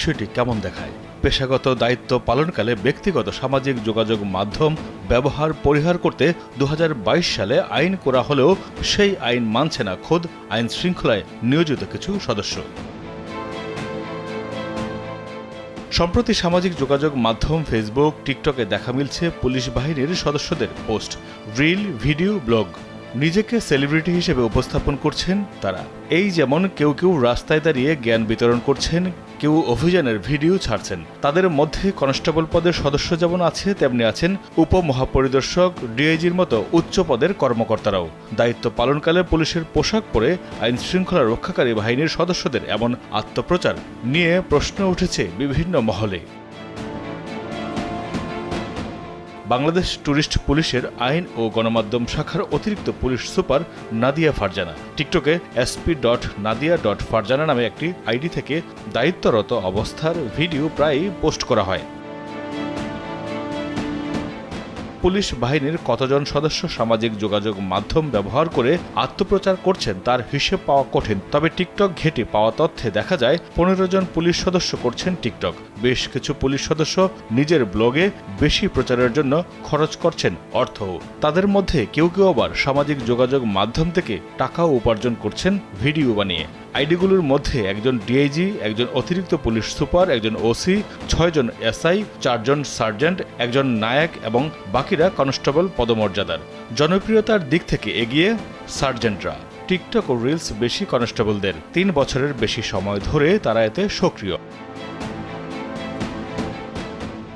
বিষয়টি কেমন দেখায়? পেশাগত দায়িত্ব পালনকালে ব্যক্তিগত সামাজিক যোগাযোগ মাধ্যম ব্যবহার পরিহার করতে দুহাজার বাইশ সালে আইন করা হলেও সেই আইন মানছে না খোদ আইন শৃঙ্খলায় নিয়োজিত কিছু সদস্য। সম্প্রতি সামাজিক যোগাযোগ মাধ্যম ফেসবুক, টিকটকে দেখা মিলছে পুলিশ বাহিনীর সদস্যদের পোস্ট, রিল, ভিডিও, ব্লগ। নিজেকে সেলিব্রিটি হিসেবে উপস্থাপন করছেন তারা। এই যেমন কেউ কেউ রাস্তায় দাঁড়িয়ে জ্ঞান বিতরণ করছেন কেউ অভিযানের ভিডিও ছাড়ছেন। তাদের মধ্যে কনস্টেবল পদের সদস্য যেমন আছে, তেমনি আছেন উপমহাপরিদর্শক, ডিআইজির মতো উচ্চ পদের কর্মকর্তারাও। দায়িত্ব পালনকালে পুলিশের পোশাক পরে আইন শৃঙ্খলা রক্ষাকারী বাহিনীর সদস্যদের এমন আত্মপ্রচার নিয়ে প্রশ্ন উঠেছে বিভিন্ন মহলে। বাংলাদেশ ট্যুরিস্ট পুলিশের আইন ও গণমাধ্যম শাখার অতিরিক্ত পুলিশ সুপার নাদিয়া ফারজানা। টিকটকে SP dot Nadia dot Farzana নামে একটি আইডি থেকে দায়িত্বরত অবস্থার ভিডিও প্রায়ই পোস্ট করা হয়। পুলিশ বাহিনীর কতজন সদস্য সামাজিক যোগাযোগ মাধ্যম ব্যবহার করে আত্মপ্রচার করছেন তার হিসেব পাওয়া কঠিন। তবে টিকটক ঘেটে পাওয়া তথ্যে দেখা যায়, পনেরো জন পুলিশ সদস্য করছেন টিকটক। বেশ কিছু পুলিশ সদস্য নিজের ব্লগে বেশি প্রচারের জন্য খরচ করছেন অর্থও। তাদের মধ্যে কেউ কেউ আবার সামাজিক যোগাযোগ মাধ্যম থেকে টাকাও উপার্জন করছেন ভিডিও বানিয়ে। আইডিগুলোর মধ্যে একজন ডিআইজি, একজন অতিরিক্ত পুলিশ সুপার, একজন ওসি, ছয়জন এসআই, চারজন সার্জেন্ট, একজন নায়ক এবং বাকিরা কনস্টেবল পদমর্যাদার। জনপ্রিয়তার দিক থেকে এগিয়ে সার্জেন্টরা। টিকটক ও রিলস বেশি কনস্টেবলদের। তিন বছরের বেশি সময় ধরে তারা এতে সক্রিয়।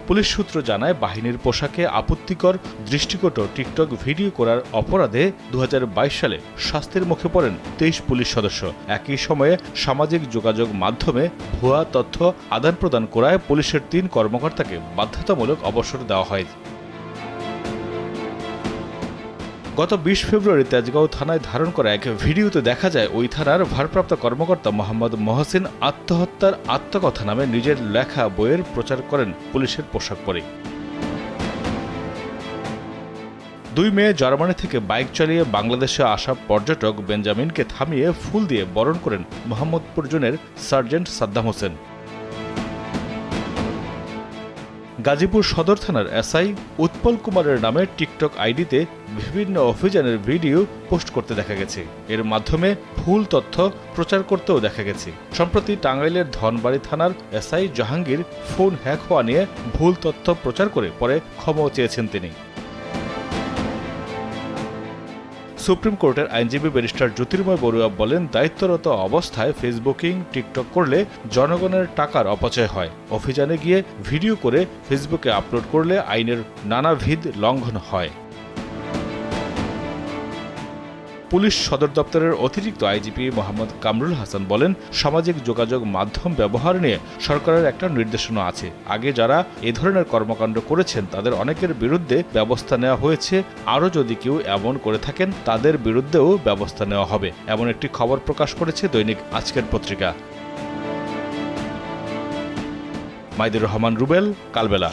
পুলিশ সূত্র জানায়, বাহিনীর পোশাকে আপত্তিকর দৃষ্টিকট টিকটক ভিডিও করার অপরাধে দু হাজার বাইশ সালে শাস্তির মুখে পড়েন তেইশ পুলিশ সদস্য। একই সময়ে সামাজিক যোগাযোগ মাধ্যমে ভুয়া তথ্য আদান প্রদান করায় পুলিশের তিন কর্মকর্তাকে বাধ্যতামূলক অবসর দেওয়া হয়। গত বিশ ফেব্রুয়ারি তেজগাঁও থানায় ধারণ করা এক ভিডিওতে দেখা যায়, ওই থানার ভারপ্রাপ্ত কর্মকর্তা মোহাম্মদ মহসিন আত্মহত্যার আত্মকথা নামে নিজের লেখা বইয়ের প্রচার করেন পুলিশের পোশাক পরে। দুই মেয়ে জার্মানি থেকে বাইক চালিয়ে বাংলাদেশে আসা পর্যটক বেঞ্জামিনকে থামিয়ে ফুল দিয়ে বরণ করেন মোহাম্মদপুর জোনের সার্জেন্ট সাদ্দাম হোসেন। গাজীপুর সদর থানার এসআই উৎপল কুমারের নামে টিকটক আইডিতে বিভিন্ন অভিযানের ভিডিও পোস্ট করতে দেখা গেছে। এর মাধ্যমে ভুল তথ্য প্রচার করতেও দেখা গেছে। সম্প্রতি টাঙ্গাইলের ধনবাড়ি থানার এসআই জাহাঙ্গীর ফোন হ্যাক হওয়া নিয়ে ভুল তথ্য প্রচার করে পরে ক্ষমাও চেয়েছেন তিনি। সুপ্রিম কোর্টের আইনজীবী ব্যারিস্টার জ্যোতির্ময় বড়ুয়া বলেন, দায়িত্বরত অবস্থায় ফেসবুকিং, টিকটক করলে জনগণের টাকার অপচয় হয়। অভিযানে গিয়ে ভিডিও করে ফেসবুকে আপলোড করলে আইনের নানাবিধ লঙ্ঘন হয়। পুলিশ সদর দপ্তরের অতিরিক্ত আইজিপি মোহাম্মদ কামরুল হাসান বলেন, সামাজিক যোগাযোগ মাধ্যম ব্যবহার নিয়ে সরকারের একটা নির্দেশনা আছে। আগে যারা এ ধরনের কর্মকাণ্ড করেছেন, তাদের অনেকের বিরুদ্ধে ব্যবস্থা নেওয়া হয়েছে। আরও যদি কেউ এমন করে থাকেন, তাদের বিরুদ্ধেও ব্যবস্থা নেওয়া হবে। এমন একটি খবর প্রকাশ করেছে দৈনিক আজকের পত্রিকা। মাইদুর রহমান, রুবেল, কালবেলা।